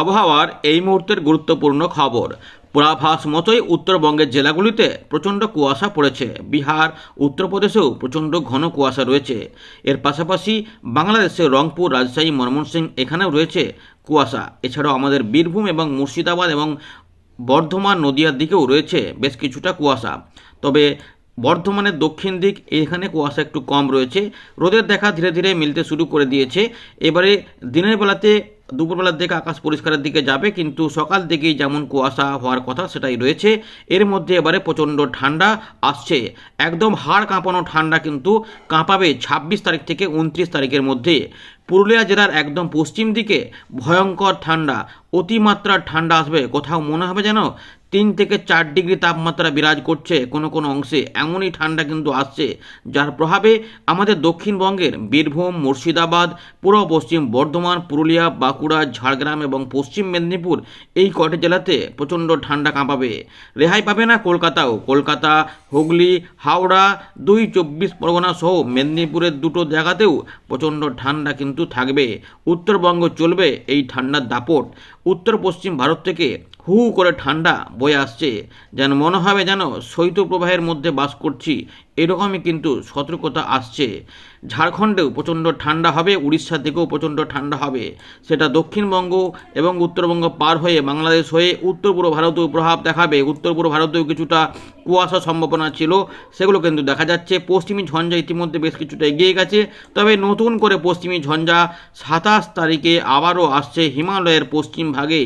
আবহাওয়ার এই মুহূর্তের গুরুত্বপূর্ণ খবর। পূর্বাভাস মতোই উত্তরবঙ্গের জেলাগুলিতে প্রচণ্ড কুয়াশা পড়েছে। বিহার, উত্তরপ্রদেশেও প্রচণ্ড ঘন কুয়াশা রয়েছে। এর পাশাপাশি বাংলাদেশের রংপুর, রাজশাহী, ময়মনসিংহ এখানেও রয়েছে কুয়াশা। এছাড়াও আমাদের বীরভূম এবং মুর্শিদাবাদ এবং বর্ধমান নদিয়ার দিকেও রয়েছে বেশ কিছুটা কুয়াশা। তবে বর্ধমানের দক্ষিণ দিক এখানে কুয়াশা একটু কম রয়েছে। রোদের দেখা ধীরে ধীরে মিলতে শুরু করে দিয়েছে। এবারে দিনের বেলাতে দুপুরবেলার দিকে আকাশ পরিষ্কারের দিকে যাবে, কিন্তু সকাল থেকেই যেমন কুয়াশা হওয়ার কথা সেটাই রয়েছে। এর মধ্যে এবারে প্রচণ্ড ঠান্ডা আসছে। একদম হাড় কাঁপানো ঠান্ডা কিন্তু কাঁপাবে ছাব্বিশ তারিখ থেকে উনত্রিশ তারিখের মধ্যে। পুরুলিয়া জেলার একদম পশ্চিম দিকে ভয়ঙ্কর ঠান্ডা, অতিমাত্রার ঠান্ডা আসবে। কোথাও মনে হবে যেন তিন থেকে চার ডিগ্রি তাপমাত্রা বিরাজ করছে কোনো কোনো অংশে। এমনই ঠান্ডা কিন্তু আসছে, যার প্রভাবে আমাদের দক্ষিণবঙ্গের বীরভূম, মুর্শিদাবাদ পূর্ব পশ্চিম বর্ধমান, পুরুলিয়া, বাঁকুড়া ঝাড়গ্রাম এবং পশ্চিম মেদিনীপুর এই কটি জেলাতে প্রচণ্ড ঠান্ডা কাঁপাবে। রেহাই পাবে না কলকাতাও? কলকাতা, হুগলি, হাওড়া দুই চব্বিশ পরগনা সহ মেদিনীপুরের দুটো জায়গাতেও প্রচণ্ড ঠান্ডা কিন্তু থাকবে। উত্তরবঙ্গ চলবে এই ঠান্ডার দাপট। উত্তর পশ্চিম ভারত থেকে হু করে ঠান্ডা বয়ে আসছে, যেন মনে হবে যেন শৈত্যপ্রবাহের মধ্যে বাস করছি। এরকমই কিন্তু সতর্কতা আসছে। ঝাড়খণ্ডেও প্রচণ্ড ঠান্ডা হবে উড়িষ্যা থেকেও প্রচণ্ড ঠান্ডা হবে। সেটা দক্ষিণবঙ্গ এবং উত্তরবঙ্গ পার হয়ে বাংলাদেশ হয়ে উত্তর পূর্ব ভারতেও প্রভাব দেখাবে। উত্তর পূর্ব ভারতেও কিছুটা কুয়াশা সম্ভাবনা ছিল, সেগুলো কিন্তু দেখা যাচ্ছে। পশ্চিমী ঝঞ্ঝা ইতিমধ্যে বেশ কিছুটা এগিয়ে গেছে। তবে নতুন করে পশ্চিমী ঝঞ্ঝা সাতাশ তারিখে আবারও আসছে হিমালয়ের পশ্চিম ভাগে,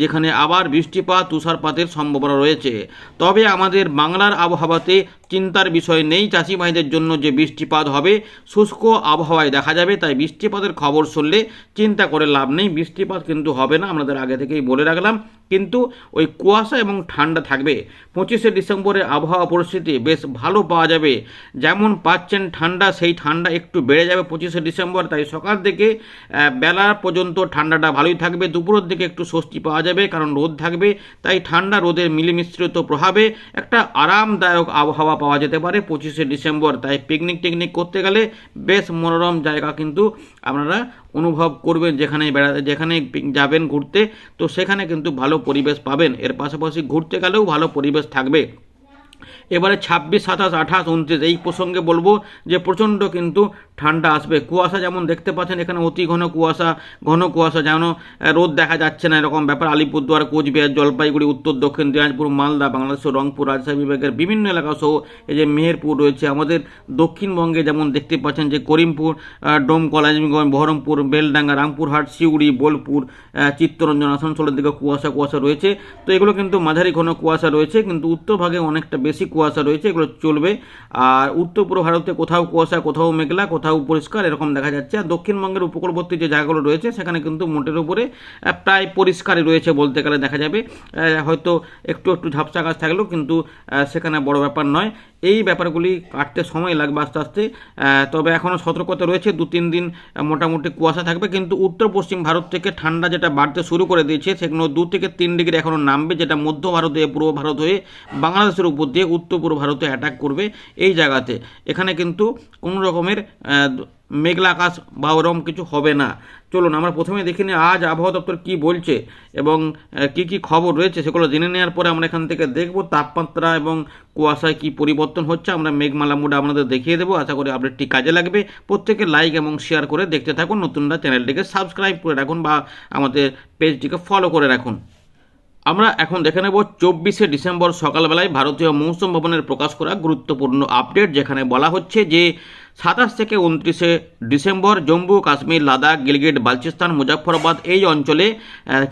যেখানে আবার বৃষ্টিপাত, তুষারপাতের সম্ভাবনা রয়েছে। তবে আমাদের বাংলার আবহাওয়াতে চিন্তার বিষয় নেই। চাষি ভাইদের জন্য যে বৃষ্টিপাত হবে, শুষ্ক আবহাওয়ায় দেখা যাবে, তাই বৃষ্টিপাতের খবর শুনলে চিন্তা করে লাভ নেই। বৃষ্টিপাত কিন্তু হবে না, আমাদের আগে থেকেই বলে রাখলাম। কিন্তু ওই কুয়াশা এবং ঠান্ডা থাকবে। পঁচিশে ডিসেম্বরের আবহাওয়া পরিস্থিতি বেশ ভালো পাওয়া যাবে। যেমন পাচ্ছেন ঠান্ডা, সেই ঠান্ডা একটু বেড়ে যাবে পঁচিশে ডিসেম্বর। তাই সকাল থেকে বেলা পর্যন্ত ঠান্ডাটা ভালোই থাকবে। দুপুরের দিকে একটু স্বস্তি পাওয়া যাবে, কারণ রোদ থাকবে। তাই ঠান্ডা রোদের মিলিমিশ্রিত প্রভাবে একটা আরামদায়ক আবহাওয়া পাওয়া যেতে পারে পঁচিশে ডিসেম্বর। তাই পিকনিক টিকনিক করতে গেলে বেশ মনোরম জায়গা কিন্তু আপনারা অনুভব করবেন যেখানে বেড়াতে যেখানে যাবেন ঘুরতে, তো সেখানে কিন্তু ভালো পরিবেশ পাবেন। এর পাশাপাশি ঘুরতে গেলেও ভালো পরিবেশ থাকবে। এবারে ছাব্বিশ, সাতাশ, আঠাশ, উনত্রিশ, এই প্রসঙ্গে বলব যে প্রচণ্ড কিন্তু ঠান্ডা আসবে। কুয়াশা যেমন দেখতে পাচ্ছেন, এখানে অতি ঘন কুয়াশা ঘন কুয়াশা যেন রোদ দেখা যাচ্ছে না এরকম ব্যাপার। আলিপুরদুয়ার, কোচবিহার, জলপাইগুড়ি, উত্তর, দক্ষিণ দিনাজপুর, মালদা বাংলাদেশের রংপুর, রাজশাহী বিভাগের বিভিন্ন এলাকা সহ এই যে মেহেরপুর রয়েছে, আমাদের দক্ষিণবঙ্গে যেমন দেখতে পাচ্ছেন যে করিমপুর ডোমকল আজিমগঞ্জ বহরমপুর, বেলডাঙ্গা রামপুরহাট সিউড়ি বোলপুর চিত্তরঞ্জন আসানসোলের দিকে কুয়াশা কুয়াশা রয়েছে। তো এগুলো কিন্তু মাঝারি ঘন কুয়াশা রয়েছে, কিন্তু উত্তর ভাগে অনেকটা বেশি কুয়াশা রয়েছে, এগুলো চলবে। আর উত্তর পূর্ব ভারতে কোথাও কুয়াশা, কোথাও মেঘলা, কোথাও পরিষ্কার, এরকম দেখা যাচ্ছে। আর দক্ষিণবঙ্গের উপকূলবর্তী যে জায়গাগুলো রয়েছে, সেখানে কিন্তু মোটের উপরে প্রায় পরিষ্কারই রয়েছে বলতে গেলে দেখা যাবে। হয়তো একটু একটু ঝাপসা গাছ থাকলেও কিন্তু সেখানে বড় ব্যাপার নয়। এই ব্যাপারগুলি কাটতে সময় লাগবে আস্তে আস্তে। তবে এখনও সতর্কতা রয়েছে, দু তিন দিন মোটামুটি কুয়াশা থাকবে। কিন্তু উত্তর পশ্চিম ভারত থেকে ঠান্ডা যেটা বাড়তে শুরু করে দিয়েছে, সেগুলো দু থেকে তিন ডিগ্রি এখনও নামবে, যেটা মধ্য ভারত হয়ে পূর্ব ভারত হয়ে বাংলাদেশের উপর দিয়ে উত্তর ভারতে অ্যাটাক করবে এই জায়গাতে। এখানে কিন্তু কোনো রকমের মেঘলা আকাশ বা ওরকম কিছু হবে না। চলুন, আমরা প্রথমে দেখে নিই আজ আবহাওয়া দপ্তর কী বলছে এবং কি কি খবর রয়েছে সেগুলো জেনে নেওয়ার পরে আমরা এখান থেকে দেখব তাপমাত্রা এবং কুয়াশায় কি পরিবর্তন হচ্ছে। আমরা মেঘমালা মুডে আপনাদের দেখিয়ে দেবো। আশা করি আপডেটটি কাজে লাগবে। প্রত্যেকে লাইক এবং শেয়ার করে দেখতে থাকুন। নতুনরা চ্যানেলটিকে সাবস্ক্রাইব করে রাখুন বা আমাদের পেজটিকে ফলো করে রাখুন। আমরা এখন দেখে নেব চব্বিশে ডিসেম্বর সকালবেলায় ভারতীয় মৌসুম ভবনের প্রকাশ করা গুরুত্বপূর্ণ আপডেট, যেখানে বলা হচ্ছে যে সাতাশ থেকে উনত্রিশে ডিসেম্বর জম্মু, কাশ্মীর, লাদাখ, গিলগিট, বালচিস্তান মুজাফরবাদ এই অঞ্চলে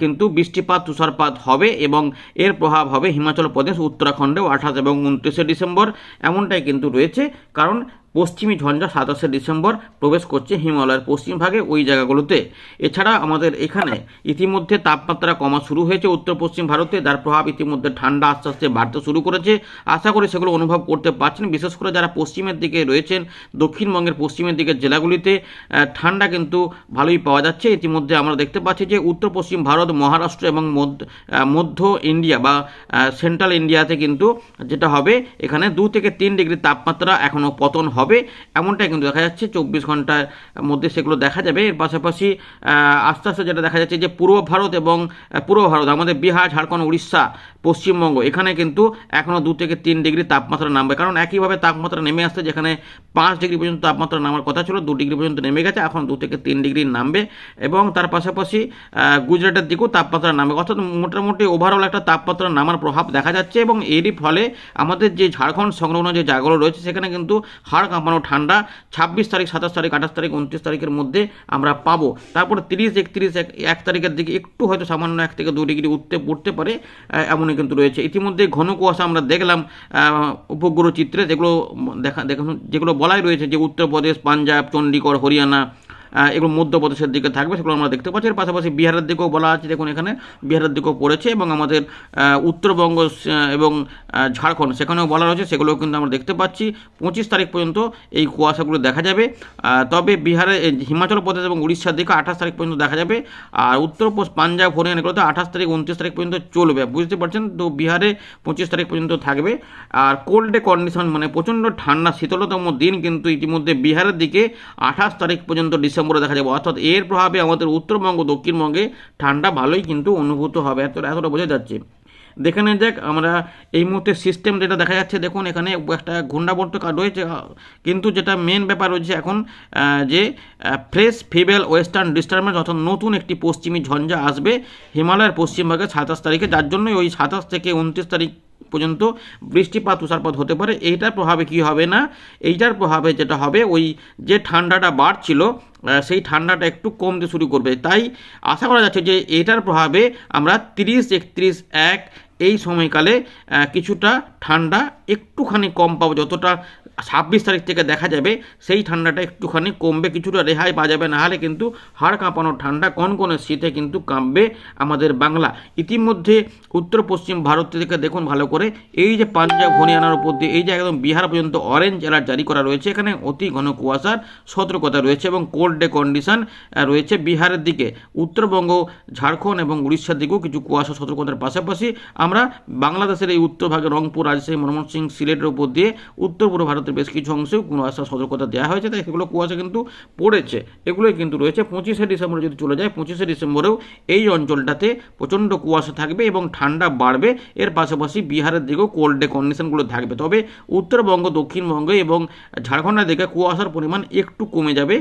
কিন্তু বৃষ্টিপাত, তুষারপাত হবে এবং এর প্রভাব হবে হিমাচল প্রদেশ, উত্তরাখণ্ডেও আঠাশ এবং উনত্রিশে ডিসেম্বর এমনটাই কিন্তু রয়েছে। কারণ পশ্চিমী ঝঞ্ঝা সাতাশে ডিসেম্বর প্রবেশ করছে হিমালয়ের পশ্চিম ভাগে ওই জায়গাগুলোতে। এছাড়া আমাদের এখানে ইতিমধ্যে তাপমাত্রা কমা শুরু হয়েছে উত্তর পশ্চিম ভারতে, যার প্রভাব ইতিমধ্যে ঠান্ডা আস্তে আস্তে বাড়তে শুরু করেছে। আশা করি সেগুলো অনুভব করতে পারছেন। বিশেষ করে যারা পশ্চিমের দিকে রয়েছেন, দক্ষিণবঙ্গের পশ্চিমের দিকের জেলাগুলিতে ঠান্ডা কিন্তু ভালোই পাওয়া যাচ্ছে। ইতিমধ্যে আমরা দেখতে পাচ্ছি যে উত্তর পশ্চিম ভারত, মহারাষ্ট্র এবং মধ্য ইন্ডিয়া বা সেন্ট্রাল ইন্ডিয়াতে কিন্তু যেটা হবে, এখানে দু থেকে তিন ডিগ্রি তাপমাত্রা এখনও পতন হবে, এমনটাই কিন্তু দেখা যাচ্ছে। চব্বিশ ঘণ্টার মধ্যে সেগুলো দেখা যাবে। এর পাশাপাশি আস্তে আস্তে যেটা দেখা যাচ্ছে যে পূর্ব ভারত এবং পূর্ব ভারত, আমাদের বিহার, ঝাড়খণ্ড, উড়িষ্যা, পশ্চিমবঙ্গ, এখানে কিন্তু এখনও দু থেকে তিন ডিগ্রি তাপমাত্রা নামবে। কারণ একইভাবে তাপমাত্রা নেমে আসছে যেখানে পাঁচ ডিগ্রি পর্যন্ত তাপমাত্রা নামার কথা ছিল, দু ডিগ্রি পর্যন্ত নেমে গেছে, এখন দু থেকে তিন ডিগ্রি নামবে। এবং তার পাশাপাশি গুজরাটের দিকেও তাপমাত্রা নামবে। অর্থাৎ মোটামুটি ওভারঅল একটা তাপমাত্রা নামার প্রভাব দেখা যাচ্ছে এবং এরই ফলে আমাদের যে ঝাড়খণ্ড সংলগ্ন যে জায়গাগুলো রয়েছে, সেখানে কিন্তু হাড় কাঁপানো ঠান্ডা, ছাব্বিশ তারিখ, সাতাশ তারিখ, আঠাশ তারিখ, উনত্রিশ তারিখের মধ্যে আমরা পাবো। তারপরে তিরিশ, একত্রিশ, এক তারিখের দিকে একটু হয়তো সামান্য এক থেকে দু ডিগ্রি উঠতে, পড়তে পারে এমনই কিন্তু রয়েছে। ইতিমধ্যে ঘন কুয়াশা আমরা দেখলাম উপগ্রহ চিত্রে যেগুলো দেখা, দেখানো, যেগুলো বলাই রয়েছে যে উত্তরপ্রদেশ, পাঞ্জাব চণ্ডীগড় হরিয়ানা এগুলো মধ্যপ্রদেশের দিকে থাকবে, সেগুলো আমরা দেখতে পাচ্ছি। এর পাশাপাশি বিহারের দিকেও বলা আছে, দেখুন এখানে, বিহারের দিকেও পড়েছে এবং আমাদের উত্তরবঙ্গ এবং ঝাড়খণ্ড, সেখানেও বলা রয়েছে, সেগুলোও কিন্তু আমরা দেখতে পাচ্ছি। পঁচিশ তারিখ পর্যন্ত এই কুয়াশাগুলো দেখা যাবে। তবে বিহারে হিমাচল প্রদেশ এবং উড়িষ্যার দিকে আঠাশ তারিখ পর্যন্ত দেখা যাবে। আর উত্তর পাঞ্জাব, হরিয়ানা এগুলোতে আঠাশ তারিখ, উনত্রিশ তারিখ পর্যন্ত চলবে। বুঝতে পারছেন তো, বিহারে পঁচিশ তারিখ পর্যন্ত থাকবে। আর কোল্ড কন্ডিশন মানে প্রচণ্ড ঠান্ডা, শীতলতম দিন কিন্তু ইতিমধ্যে বিহারের দিকে আঠাশ তারিখ পর্যন্ত ডিসেম্বরে দেখা যাবে। অর্থাৎ এর প্রভাবে আমাদের উত্তরবঙ্গ, দক্ষিণবঙ্গে ঠান্ডা ভালোই কিন্তু অনুভূত হবে। এত এতটা বোঝা যাচ্ছে। দেখে নেওয়া যাক, আমরা এই মুহূর্তে সিস্টেম যেটা দেখা যাচ্ছে, দেখুন এখানে একটা ঘূর্ণাবর্ত রয়েছে কিন্তু যেটা মেন ব্যাপার রয়েছে এখন যে ফ্রেশ ফিবেল ওয়েস্টার্ন ডিস্টার্বেন্স অর্থাৎ নতুন একটি পশ্চিমী ঝঞ্ঝা আসবে হিমালয়ের পশ্চিমবঙ্গে সাতাশ তারিখে। যার জন্যই ওই সাতাশ থেকে উনত্রিশ তারিখ পর্যন্ত বৃষ্টিপাত, তুষারপাত হতে পারে। এইটার প্রভাবে কি হবে না? এইটার প্রভাবে যেটা হবে, ওই যে ঠান্ডাটা বাড়ছিল সেই ঠান্ডাটা একটু কমতে শুরু করবে। তাই আশা করা যাচ্ছে যে এটার প্রভাবে আমরা তিরিশ, একত্রিশ, এক এই সময়কালে কিছুটা ঠান্ডা একটুখানি কম পাবো, যতটা ছাব্বিশ তারিখ থেকে দেখা যাবে, সেই ঠান্ডাটা একটুখানি কমবে, কিছুটা রেহাই পাওয়া যাবে। নাহলে কিন্তু হাড় কাঁপানো ঠান্ডা কনকনে শীতে কিন্তু কাঁপবে আমাদের বাংলা। ইতিমধ্যে উত্তর পশ্চিম ভারত থেকে দেখুন ভালো করে, এই যে পাঞ্জাব, হরিয়ানার উপর দিয়ে, এই যে একদম বিহার পর্যন্ত অরেঞ্জ অ্যালার্ট জারি করা রয়েছে, এখানে অতি ঘন কুয়াশার সতর্কতা রয়েছে এবং কোল্ড ডে কন্ডিশন রয়েছে বিহারের দিকে। উত্তরবঙ্গ, ঝাড়খণ্ড এবং উড়িষ্যার দিকেও কিছু কুয়াশা সতর্কতার পাশাপাশি আমরা বাংলাদেশের এই উত্তরভাগে রংপুর, রাজশাহী মনমোহন সিং সিলেটের উপর দিয়ে উত্তর পূর্ব ভারতের বেশ কিছু অংশেও কুয়াশা সতর্কতা দেওয়া হয়েছে, তাই সেগুলো কুয়াশা কিন্তু পড়েছে। এগুলোই কিন্তু রয়েছে। পঁচিশে ডিসেম্বরে যদি চলে যায়, পঁচিশে ডিসেম্বরেও এই অঞ্চলটাতে প্রচণ্ড কুয়াশা থাকবে এবং ঠান্ডা বাড়বে। এর পাশাপাশি বিহারের দিকেও কোল্ড ডে কন্ডিশনগুলো থাকবে। তবে উত্তরবঙ্গ, দক্ষিণবঙ্গে এবং ঝাড়খণ্ডের দিকে কুয়াশার পরিমাণ একটু কমে যাবে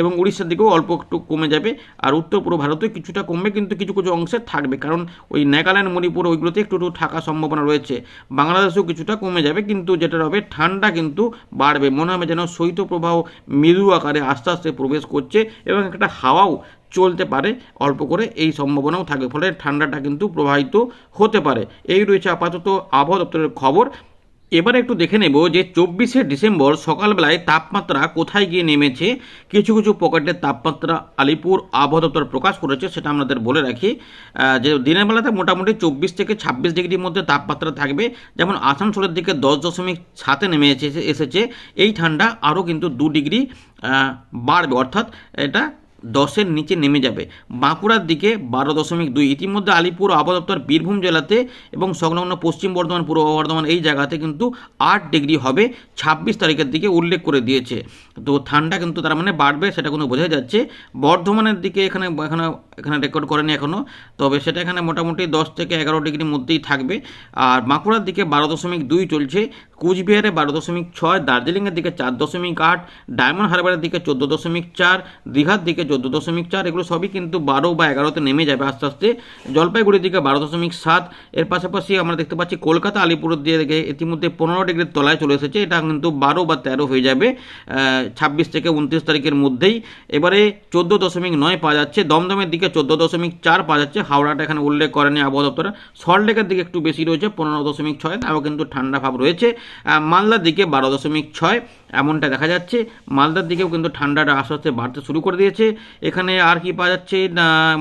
এবং উড়িষ্যার দিকেও অল্প একটু কমে যাবে। আর উত্তর পূর্ব ভারতে কিছুটা কমবে, কিন্তু কিছু কিছু অংশে থাকবে। কারণ ওই নাগাল্যান্ড, মণিপুর ওইগুলোতে একটু একটু থাকার সম্ভাবনা রয়েছে। বাংলাদেশেও কিছুটা কমে যাবে, কিন্তু যেটা হবে ঠান্ডা কিন্তু বাড়বে। মনে হবে যেন শৈত্যপ্রবাহ মৃদু আকারে আস্তে আস্তে প্রবেশ করছে এবং একটা হাওয়াও চলতে পারে, অল্প করে এই সম্ভাবনাও থাকে। ফলে ঠান্ডাটা কিন্তু প্রবাহিত হতে পারে। এই রয়েছে আপাতত আবহাওয়া দপ্তরের খবর। এবার একটু দেখে নেব যে চব্বিশে ডিসেম্বর সকালবেলায় তাপমাত্রা কোথায় গিয়ে নেমেছে? কিছু কিছু পকেটের তাপমাত্রা আলিপুর আবহাওয়া প্রকাশ করেছে, সেটা আমাদের বলে রাখি। যে দিনের বেলাতে মোটামুটি চব্বিশ থেকে ছাব্বিশ ডিগ্রির মধ্যে তাপমাত্রা থাকবে। যেমন আসানসোলের দিকে দশ দশমিক সাতে নেমে এসেছে এই ঠান্ডা আরও কিন্তু দু ডিগ্রি বাড়বে। অর্থাৎ এটা দশের নিচে নেমে যাবে। বাঁকুড়ার দিকে বারো দশমিক দুই। ইতিমধ্যে আলিপুর আবহাওয়া বীরভূম জেলাতে এবং সংলগ্ন পশ্চিম বর্ধমান, পূর্ব বর্ধমান এই জায়গাতে কিন্তু আট ডিগ্রি হবে, ছাব্বিশ তারিখের দিকে উল্লেখ করে দিয়েছে। তো ঠান্ডা কিন্তু তার মানে বাড়বে, সেটা কিন্তু বোঝা যাচ্ছে। বর্ধমানের দিকে এখানে এখানে এখানে রেকর্ড করেনি এখনও তবে সেটা এখানে মোটামুটি দশ থেকে এগারো ডিগ্রির মধ্যেই থাকবে। আর বাঁকুড়ার দিকে বারো দশমিক দুই চলছে। কুচবিহারে বারো দশমিক ছয়, দার্জিলিংয়ের দিকে চার দশমিক আট, ডায়মন্ড হারবারের দিকে চোদ্দ দশমিক চার, দীঘার দিকে চোদ্দ দশমিক চার, এগুলো সবই কিন্তু বারো বা এগারোতে নেমে যাবে আস্তে আস্তে। জলপাইগুড়ির দিকে বারো দশমিক সাত, এর পাশাপাশি আমরা দেখতে পাচ্ছি কলকাতা আলিপুরের দিকে ইতিমধ্যে পনেরো ডিগ্রির তলায় চলে এসেছে। এটা কিন্তু বারো বা তেরো হয়ে যাবে ছাব্বিশ থেকে উনত্রিশ তারিখের মধ্যেই। এবারে চোদ্দ দশমিক নয় পাওয়া যাচ্ছে। দমদমের দিকে চোদ্দ দশমিক চার পাওয়া যাচ্ছে। হাওড়াটা এখানে উল্লেখ করেনি আবহাওয়া দপ্তরে। সল্টলেকের দিকে একটু বেশি রয়েছে, পনেরো দশমিক ছয় তাও কিন্তু ঠান্ডা ভাব রয়েছে। মালদার দিকে বারো দশমিক ছয়। এমনটা দেখা যাচ্ছে। মালদার দিকেও কিন্তু ঠান্ডাটা আস্তে আস্তে বাড়তে শুরু করে দিয়েছে। এখানে আর কি পাওয়া যাচ্ছে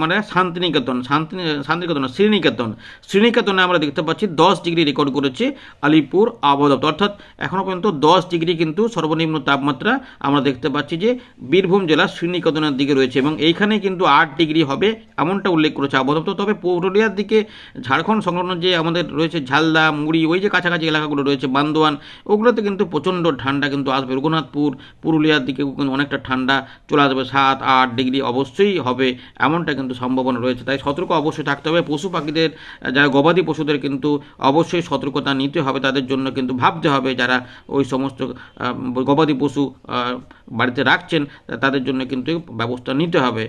মানে শান্তিনিকেতন শান্তি শান্তিনিকেতন, শ্রীনিকেতন। শ্রীনিকেতনে আমরা দেখতে পাচ্ছি দশ ডিগ্রি রেকর্ড করেছে আলিপুর আবহাওয়া দপ্তর। অর্থাৎ এখনও পর্যন্ত দশ ডিগ্রি কিন্তু সর্বনিম্ন তাপমাত্রা আমরা দেখতে পাচ্ছি যে বীরভূম জেলার শ্রীনিকেতনের দিকে রয়েছে এবং এইখানে কিন্তু আট ডিগ্রি হবে এমনটা উল্লেখ করেছে আবহাওয়া দপ্তর। তবে পুরুলিয়ার দিকে ঝাড়খণ্ড সংলগ্ন যে আমাদের রয়েছে ঝালদা, মুড়ি, ওই যে কাছাকাছি এলাকাগুলো রয়েছে, বান্দোয়ান, ওগুলোতে কিন্তু প্রচণ্ড ঠান্ডা কিন্তু আসবে। রঘুনাথপুর, পুরুলিয়ার দিকে কিন্তু অনেকটা ঠান্ডা চলে আসবে, সাত, আট ডিগ্রি অবশ্যই হবে, এমনটা কিন্তু সম্ভাবনা রয়েছে। তাই সতর্ক অবশ্যই থাকতে হবে। পশু পাখিদের, যারা গবাদি পশুদের কিন্তু অবশ্যই সতর্কতা নিতে হবে, তাদের জন্য কিন্তু ভাবতে হবে যারা ওই সমস্ত গবাদি পশু বাড়িতে রাখছেন, তাদের জন্য কিন্তু ব্যবস্থা নিতে হবে।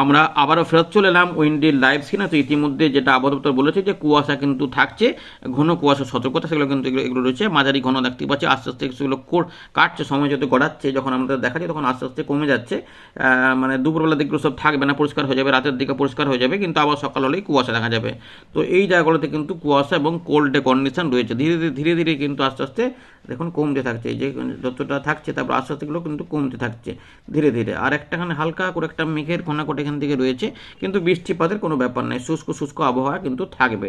আমরা আবারও ফেরত চলে এলাম উইন্ডির লাইভ স্ক্রিনে তো ইতিমধ্যে যেটা আবহাওয়া বলেছে যে কুয়াশা কিন্তু থাকছে, ঘন কুয়াশা সতর্কতা সেগুলো কিন্তু এগুলো এগুলো রয়েছে। মাঝারি ঘন দেখতে পাচ্ছি, আস্তে আস্তে সেগুলো কাটছে, সময় যত গড়াচ্ছে, যখন আমাদের দেখা যায় তখন আস্তে আস্তে কমে যাচ্ছে। মানে দুপুরবেলা দিকগুলো সব থাকবে না, পরিষ্কার হয়ে যাবে, রাতের দিকে পরিষ্কার হয়ে যাবে, কিন্তু আবার সকাল হলেই কুয়াশা দেখা যাবে। তো এই জায়গাগুলোতে কিন্তু কুয়াশা এবং কোল্ডে কন্ডিশন রয়েছে। ধীরে ধীরে ধীরে ধীরে কিন্তু আস্তে আস্তে দেখুন কমতে থাকছে। যে যতটা থাকছে, তারপর আস্তে আস্তে এগুলো কিন্তু কমতে থাকছে ধীরে ধীরে। আর একটাখানে হালকা করে একটা মেঘের ঘনাকট এখান থেকে রয়েছে, কিন্তু বৃষ্টিপাতের কোনো ব্যাপার নেই। শুষ্ক শুষ্ক আবহাওয়া কিন্তু থাকবে।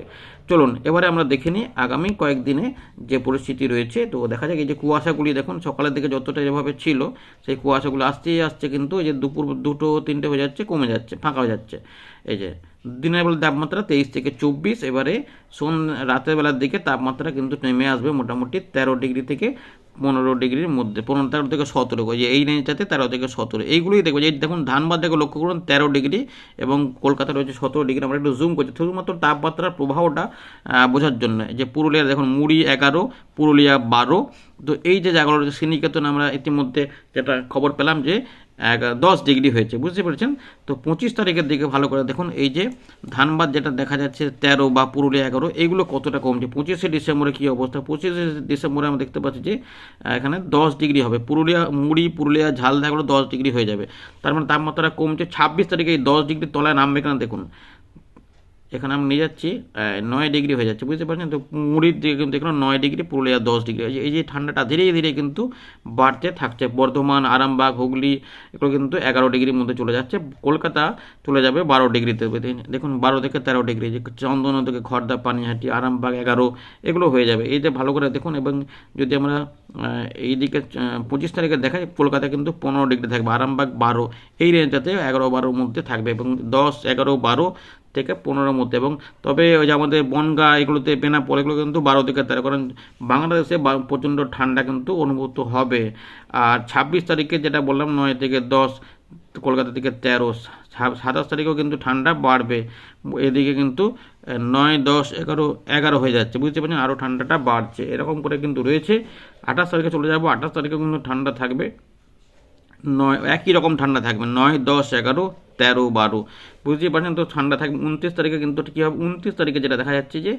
চলুন, এবারে আমরা দেখে নিই আগামী কয়েকদিনে যে পরিস্থিতি রয়েছে। তো দেখা যাক এই যে কুয়াশাগুলি দেখুন, সকালের দিকে যতটা যেভাবে ছিল, সেই কুয়াশাগুলো আসতেই আসছে কিন্তু এই যে দুপুর দুটো, তিনটে হয়ে যাচ্ছে, কমে যাচ্ছে, ফাঁকা হয়ে যাচ্ছে। এই যে দিনের বেলা তাপমাত্রা তেইশ থেকে চব্বিশ, এবারে সোন রাতের বেলার দিকে তাপমাত্রা কিন্তু নেমে আসবে মোটামুটি তেরো ডিগ্রি থেকে পনেরো ডিগ্রির মধ্যে, পনেরো, তেরো থেকে সতেরো যে এই রেঞ্জটাতে তেরো থেকে সতেরো, এইগুলোই দেখব যে দেখুন ধানবাদ দেখো, লক্ষ্য করুন, তেরো ডিগ্রি এবং কলকাতা রয়েছে সতেরো ডিগ্রি, আমরা একটু জুম করছি, শুধুমাত্র তাপমাত্রার প্রভাবটা বোঝার জন্য যে পুরুলিয়া দেখুন, মুড়ি এগারো, পুরুলিয়া বারো, তো এই যে জায়গাগুলো রয়েছে, শ্রীনিকেতন, আমরা ইতিমধ্যে যেটা খবর পেলাম যে দশ ডিগ্রি হয়েছে, বুঝতে পেরেছেন? তো পঁচিশ তারিখের দিকে ভালো করে দেখুন, এই যে ধানবাদ যেটা দেখা যাচ্ছে, তেরো বা পুরুলিয়া এগারো এইগুলো কতটা কমছে? পঁচিশে ডিসেম্বরে কী অবস্থা? পঁচিশে ডিসেম্বরে আমরা দেখতে পাচ্ছি যে এখানে দশ ডিগ্রি হবে। পুরুলিয়া, মুড়ি, পুরুলিয়া, ঝালদাগুলো দশ ডিগ্রি হয়ে যাবে। তার মানে তাপমাত্রা কমছে ছাব্বিশ তারিখে এই দশ ডিগ্রি তলায় নামবে কেন দেখুন। এখানে আমি নিয়ে যাচ্ছি নয় ডিগ্রি হয়ে যাচ্ছে বুঝতে পারছেন? তো মুড়ির দিকে কিন্তু এখানে নয় ডিগ্রি পুরুলিয়া দশ ডিগ্রি হয়েছে। এই যে ঠান্ডাটা ধীরে ধীরে কিন্তু বাড়তে থাকছে। বর্ধমান আরামবাগ হুগলি এগুলো কিন্তু এগারো ডিগ্রির মধ্যে চলে যাচ্ছে। কলকাতা চলে যাবে বারো ডিগ্রিতে। দেখুন বারো থেকে তেরো ডিগ্রি যে চন্দন থেকে খড়দা পানিহাটি আরামবাগ এগারো এগুলো হয়ে যাবে। এই যে ভালো করে দেখুন এবং যদি আমরা আহ, এইদিকে পঁচিশ তারিখে দেখাই কলকাতা কিন্তু পনেরো ডিগ্রি থাকবে আরামবাগ বারো। এই রেঞ্জটাতে এগারো বারোর মধ্যে থাকবে এবং দশ এগারো বারো থেকে পনেরোর মধ্যে। এবং তবে ওই যে আমাদের বনগা এগুলোতে বেনাপোল এগুলো কিন্তু বারো থেকে তেরো, কারণ বাংলাদেশে প্রচণ্ড ঠান্ডা কিন্তু অনুভূত হবে। আর ছাব্বিশ তারিখে যেটা বললাম, নয় থেকে দশ, কলকাতা থেকে তেরো সাতাশ তারিখেও কিন্তু ঠান্ডা বাড়বে। এদিকে কিন্তু নয়, দশ, এগারো এগারো হয়ে যাচ্ছে। বুঝতে পারছেন? আরও ঠান্ডাটা বাড়ছে। এরকম করে কিন্তু রয়েছে। আঠাশ তারিখে চলে যাব। আঠাশ তারিখেও কিন্তু ঠান্ডা থাকবে। নয়, একই রকম ঠান্ডা থাকবে, নয়, দশ, এগারো, তেরো, বারো। বুঝতেই পারছেন তো ঠান্ডা থাকবে, উনত্রিশ তারিখে কিন্তু কী হবে, উনত্রিশ তারিখে যেটা দেখা যাচ্ছে যে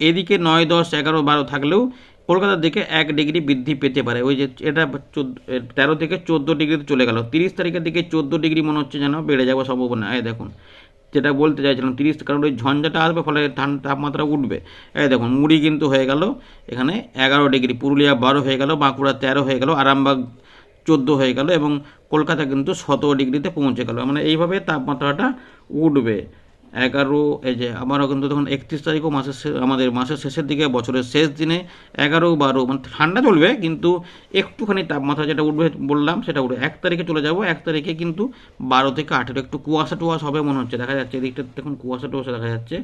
এদিকে নয়, দশ, এগারো, বারো থাকলেও কলকাতার দিকে এক ডিগ্রি বৃদ্ধি পেতে পারে। ওই যে এটা তেরো থেকে চোদ্দ ডিগ্রিতে চলে গেল। তিরিশ তারিখের দিকে চোদ্দ ডিগ্রি মনে হচ্ছে যেন বেড়ে যাওয়ার সম্ভাবনা। এই দেখুন, যেটা বলতে চাইছিলাম, তিরিশ, কারণ ওই ঝঞ্ঝাটা আসবে, ফলে ঠান্ডা তাপমাত্রা উঠবে। এই দেখুন, মুড়ি কিন্তু হয়ে গেল, এখানে এগারো ডিগ্রি, পুরুলিয়া বারো হয়ে গেল, বাঁকুড়া তেরো হয়ে গেল, আরামবাগ চোদ্দ হয়ে গেল এবং কলকাতা কিন্তু সতেরো ডিগ্রিতে পৌঁছে গেল। মানে এইভাবে তাপমাত্রাটা উঠবে। এগারো, এই যে আমারও কিন্তু তখন একত্রিশ তারিখও মাসের আমাদের মাসের শেষের দিকে, বছরের শেষ দিনে এগারো, বারো মানে ঠান্ডা চলবে, কিন্তু একটুখানি তাপমাত্রা যেটা উঠবে বললাম, সেটা উঠবে এক তারিখে চলে যাব, এক তারিখে কিন্তু বারো থেকে আঠেরো, একটু কুয়াশা টুয়াশা হবে মনে হচ্ছে, দেখা যাচ্ছে এদিকটা দেখুন কুয়াশা টুয়াশা দেখা যাচ্ছে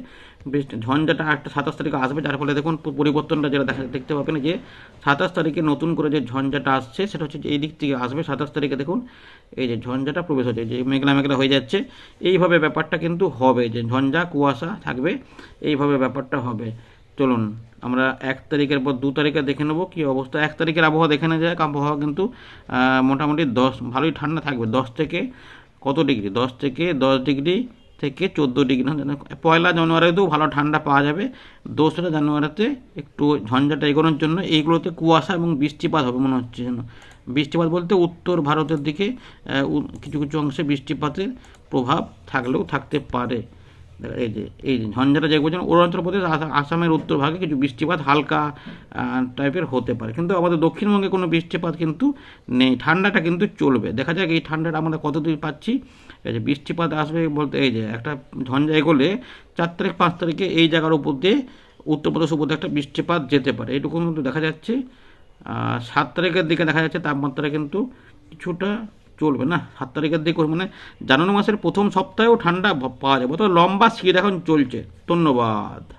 বৃষ্টি ঝঞ্ঝাটা একটা সাতাশ তারিখে আসবে, যার ফলে দেখুন পরিবর্তনটা যেটা দেখা, দেখতে পাবেন যে সাতাশ তারিখে নতুন করে যে ঝঞ্ঝাটা আসছে, সেটা হচ্ছে যে এই দিক থেকে আসবে, সাতাশ তারিখে দেখুন এই যে ঝঞ্ঝাটা প্রবেশ হচ্ছে যে মেঘলা মেঘলা হয়ে যাচ্ছে, এইভাবে ব্যাপারটা কিন্তু হবে যে ঝঞ্ঝা, কুয়াশা থাকবে, এইভাবে ব্যাপারটা হবে। চলুন, আমরা এক তারিখের পর দু তারিখে দেখে নেব কী অবস্থা। এক তারিখের আবহাওয়া দেখে নেওয়া যায় আবহাওয়া কিন্তু মোটামুটি দশ, ভালোই ঠান্ডা থাকবে। দশ থেকে কত ডিগ্রি? দশ থেকে দশ ডিগ্রি থেকে চোদ্দ ডিগ্রি। পয়লা জানুয়ারিতেও ভালো ঠান্ডা পাওয়া যাবে। দোসরা জানুয়ারিতে একটু ঝঞ্ঝাটা এগোনোর জন্য এইগুলোতে কুয়াশা এবং বৃষ্টিপাত হবে মনে হচ্ছে যেন। বৃষ্টিপাত বলতে উত্তর ভারতের দিকে কিছু কিছু অংশে বৃষ্টিপাতের প্রভাব থাকলেও থাকতে পারে। এই যে এই যে ঝঞ্ঝাটা যে বলছেন, অরুণাচল প্রদেশ আসা- আসামের উত্তর ভাগে কিছু বৃষ্টিপাত হালকা টাইপের হতে পারে। কিন্তু আমাদের দক্ষিণবঙ্গে কোনো বৃষ্টিপাত কিন্তু নেই। ঠান্ডাটা কিন্তু চলবে। দেখা যাক এই ঠান্ডাটা আমরা কতদূর পাচ্ছি। এই যে বৃষ্টিপাত আসবে বলতে, এই যে একটা ঝঞ্ঝা এগোলে চার তারিখ, পাঁচ তারিখে এই জায়গার উপর দিয়ে উত্তরপ্রদেশ উপর একটা বৃষ্টিপাত যেতে পারে। এইটুকু কিন্তু দেখা যাচ্ছে। সাত তারিখের দিকে দেখা যাচ্ছে তাপমাত্রা কিন্তু কিছুটা চলবে না। সাত তারিখের দিকে মানে জানুয়ারি মাসের প্রথম সপ্তাহেও ঠান্ডা পাওয়া যাবে। তো লম্বা শীত এখন চলছে। ধন্যবাদ।